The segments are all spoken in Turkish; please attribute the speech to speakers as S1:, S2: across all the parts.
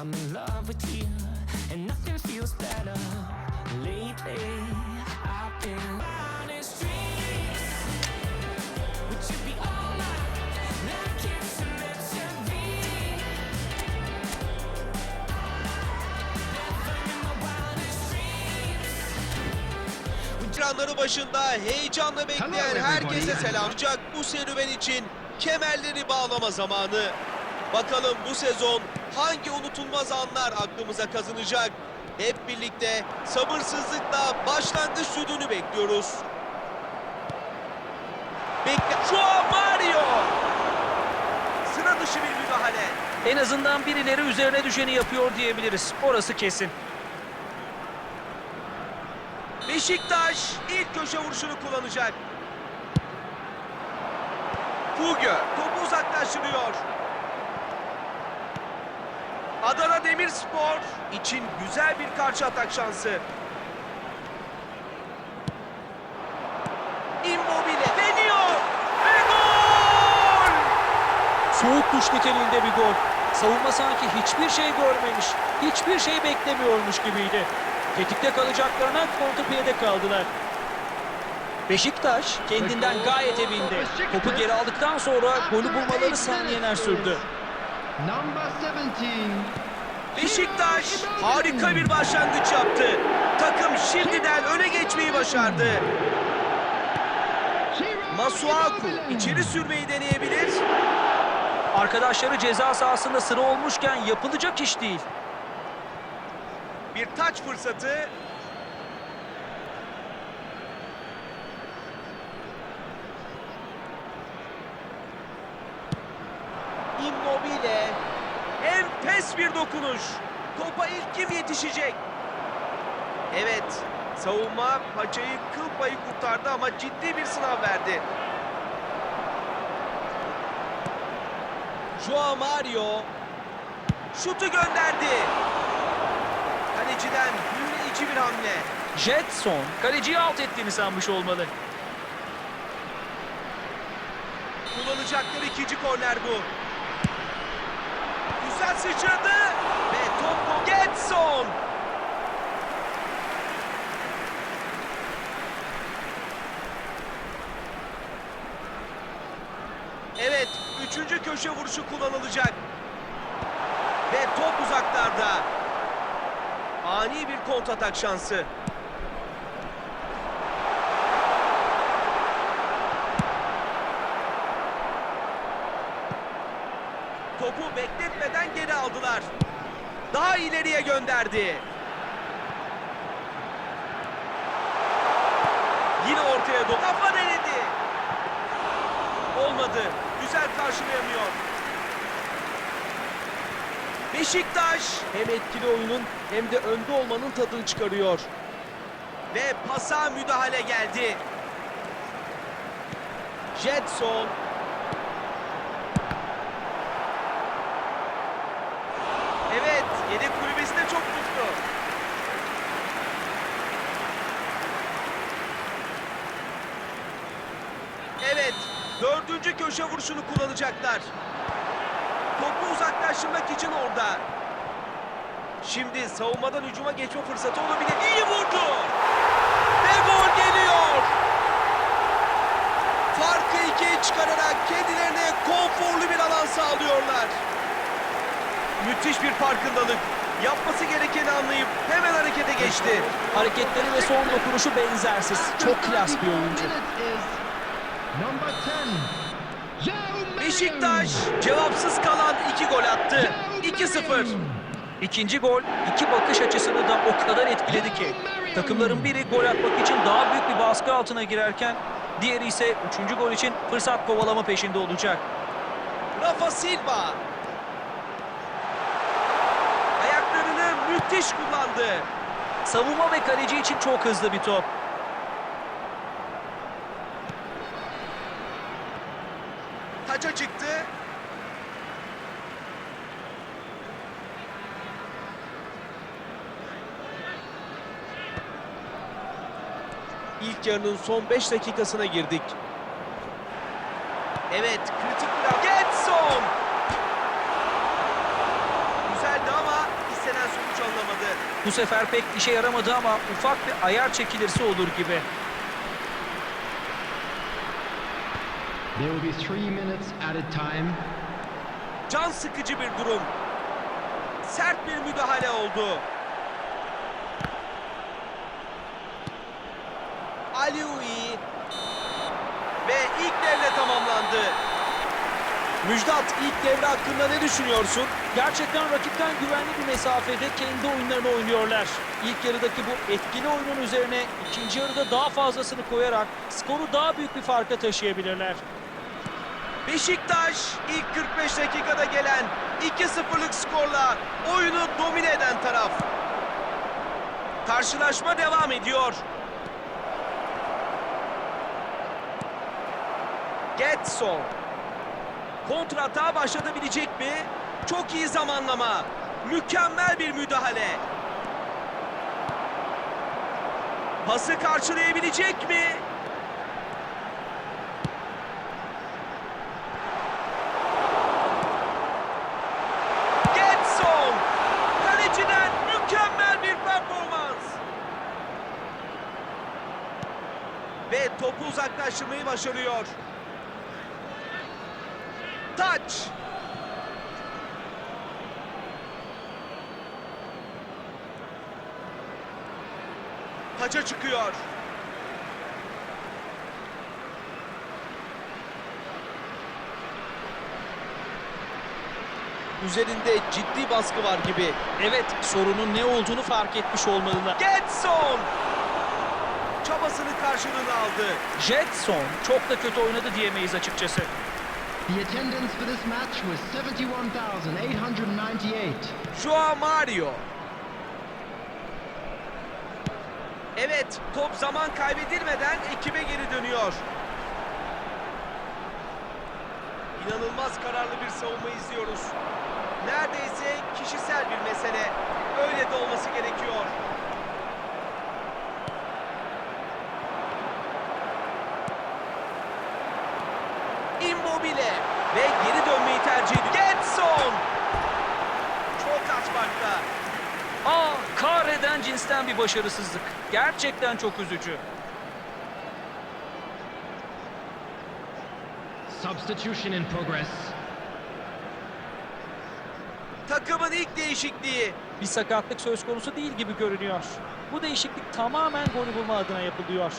S1: I'm in love with you, and nothing feels better. Lately, I've been on the streets. Would you be all mine? Like it's meant to be. Never in my wildest dreams.
S2: Ekranları başında heyecanla bekleyen herkese selam. Ancak bu serüven için kemerleri bağlama zamanı. Bakalım bu sezon hangi unutulmaz anlar aklımıza kazınacak? Hep birlikte sabırsızlıkla başlangıç sütünü bekliyoruz. Bekle... An Mario! Sıra dışı bir müdahale.
S3: En azından birileri üzerine düşeni yapıyor diyebiliriz. Orası kesin.
S2: Beşiktaş ilk köşe vuruşunu kullanacak. Fugö topu uzaklaştırıyor. Adana Demirspor için güzel bir karşı atak şansı. Immobile deniyor ve gol!
S3: Soğuk duş niteliğinde bir gol. Savunma sanki hiçbir şey görmemiş, hiçbir şey beklemiyormuş gibiydi. Tetikte kalacaklarına kontrpiyede kaldılar. Beşiktaş kendinden gayet emindi. Topu geri aldıktan sonra golü bulmaları saniyeler sürdü.
S4: Number 17.
S2: Beşiktaş harika bir başlangıç yaptı. Takım şimdiden öne geçmeyi başardı. Masuaku içeri sürmeyi deneyebilir.
S3: Arkadaşları ceza sahasında sıra olmuşken yapılacak iş değil.
S2: Bir taç fırsatı. Immobile. Bir dokunuş. Topa ilk kim yetişecek? Evet. Savunma paçayı kıl payı kurtardı ama ciddi bir sınav verdi. Joao Mario şutu gönderdi. Kaleciden büyüleyici bir hamle.
S3: Jetson kaleciyi alt ettiğini sanmış olmalı.
S2: Kullanacakları ikinci korner bu. Güzel sıçradı ve top Getson. Evet, üçüncü köşe vuruşu kullanılacak. Ve top uzaklarda. Ani bir kontratak şansı. Topu bekletmeden geri aldılar. Daha ileriye gönderdi. Yine ortaya doğru. Kafa denedi. Olmadı. Güzel karşılayamıyor. Beşiktaş hem etkili oyunun hem de önde olmanın tadını çıkarıyor. Ve pasa müdahale geldi. Jetson Evet, yedek kulübesi de çok mutlu. Evet, dördüncü köşe vuruşunu kullanacaklar. Topu uzaklaştırmak için orada. Şimdi savunmadan hücuma geçme fırsatı olabilir. İyi vurdu. Ve gol geliyor. Farkı ikiye çıkararak kendilerine konforlu bir alan sağlıyorlar. Müthiş bir farkındalık. Yapması gerekeni anlayıp hemen harekete geçti.
S3: Hareketleri ve son dokunuşu benzersiz. Çok klas bir oyuncu.
S2: Beşiktaş cevapsız kalan iki gol attı. 2-0.
S3: İkinci gol iki bakış açısını da o kadar etkiledi ki. Takımların biri gol atmak için daha büyük bir baskı altına girerken diğeri ise üçüncü gol için fırsat kovalama peşinde olacak.
S2: Rafa Silva. Ayaklarını müthiş kullandı.
S3: Savunma ve kaleci için çok hızlı bir top.
S2: Taça çıktı. İlk yarının son 5 dakikasına girdik. Evet, kritik bir. Getson! Güzeldi ama
S3: Bu sefer pek işe yaramadı ama ufak bir ayar çekilirse olur gibi.
S4: There will be three minutes added time.
S2: Can sıkıcı bir durum. Sert bir müdahale oldu. Aliui ve ilk devre tamamlandı. Müjdat ilk devre hakkında ne düşünüyorsun?
S3: Gerçekten rakipten güvenli bir mesafede kendi oyunlarını oynuyorlar. İlk yarıdaki bu etkili oyunun üzerine ikinci yarıda daha fazlasını koyarak skoru daha büyük bir farka taşıyabilirler.
S2: Beşiktaş ilk 45 dakikada gelen 2-0'lık skorla oyunu domine eden taraf. Karşılaşma devam ediyor. Getson. Kontratağa başlatabilecek mi? Çok iyi zamanlama. Mükemmel bir müdahale. Pası karşılayabilecek mi? Getson! Kaleciden mükemmel bir performans. Ve uzaklaştırmayı başarıyor. Taç! Taça çıkıyor. Üzerinde ciddi baskı var gibi.
S3: Evet, sorunun ne olduğunu fark etmiş olmalılar.
S2: Getson! Çabasının karşılığını aldı.
S3: Jetson çok da kötü oynadı diyemeyiz açıkçası.
S4: The attendance for this match was 71,898.
S2: Joao Mario. Evet, top zaman kaybedilmeden ekibe geri dönüyor. İnanılmaz kararlı bir savunma izliyoruz. Neredeyse kişisel bir mesele. Öyle de olması gerekiyor. Immobile ve geri dönmeyi tercih ediyor. Getson! Çok az farkla.
S3: Aa, kahreden cinsten bir başarısızlık. Gerçekten çok üzücü.
S4: Substitution in progress.
S2: Takımın ilk değişikliği.
S3: Bir sakatlık söz konusu değil gibi görünüyor. Bu değişiklik tamamen golü bulma adına yapılıyor.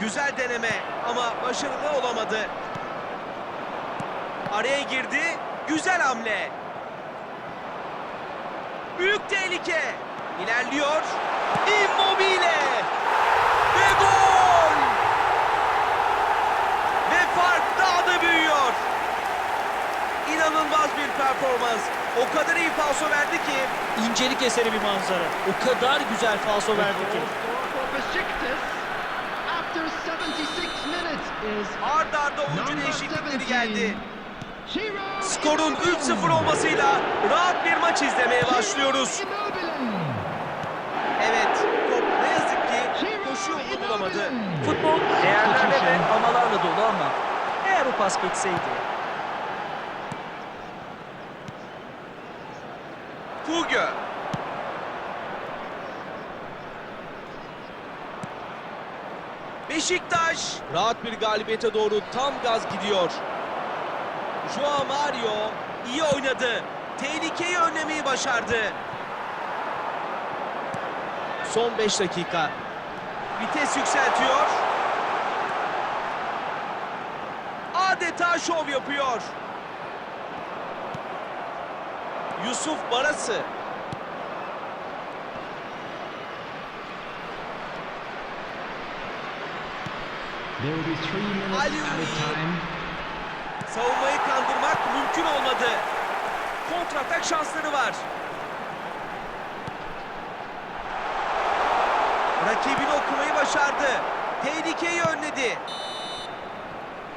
S2: Güzel deneme ama başarılı olamadı. Araya girdi. Güzel hamle. Büyük tehlike. İlerliyor. Immobile. Ve gol. Ve fark daha da büyüyor. İnanılmaz bir performans. O kadar iyi falso verdi ki
S3: İncelik eseri bir manzara. O kadar güzel falso verdi ki.
S4: Goal scorer for Besiktas after 76 minutes is
S2: ard arda oyuncu değişiklikleri
S4: 17.
S2: geldi. Skorun
S4: Immobile.
S2: 3-0 olmasıyla rahat bir maç izlemeye başlıyoruz. Evet, top ne yazık ki koşu yolunu bulamadı.
S3: Futbol değerlerle ve amalarla dolu ama eğer o pas geçseydi.
S2: Fugö. Beşiktaş rahat bir galibiyete doğru tam gaz gidiyor. Joao Mario iyi oynadı. Tehlikeyi önlemeyi başardı. Son 5 dakika. Vites yükseltiyor. Adeta şov yapıyor. Yusuf Barası.
S4: There will be three minutes
S2: Ali. Savunmayı kandırmak mümkün olmadı. Kontratak şansları var. Rakibini okumayı başardı. Tehlikeyi önledi.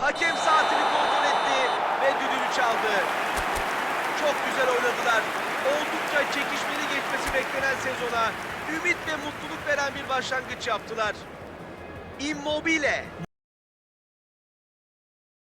S2: Hakem saatini kontrol etti ve düdüğünü çaldı. Çok güzel oynadılar. Oldukça çekişmeli geçmesi beklenen sezona ümit ve mutluluk veren bir başlangıç yaptılar. Immobile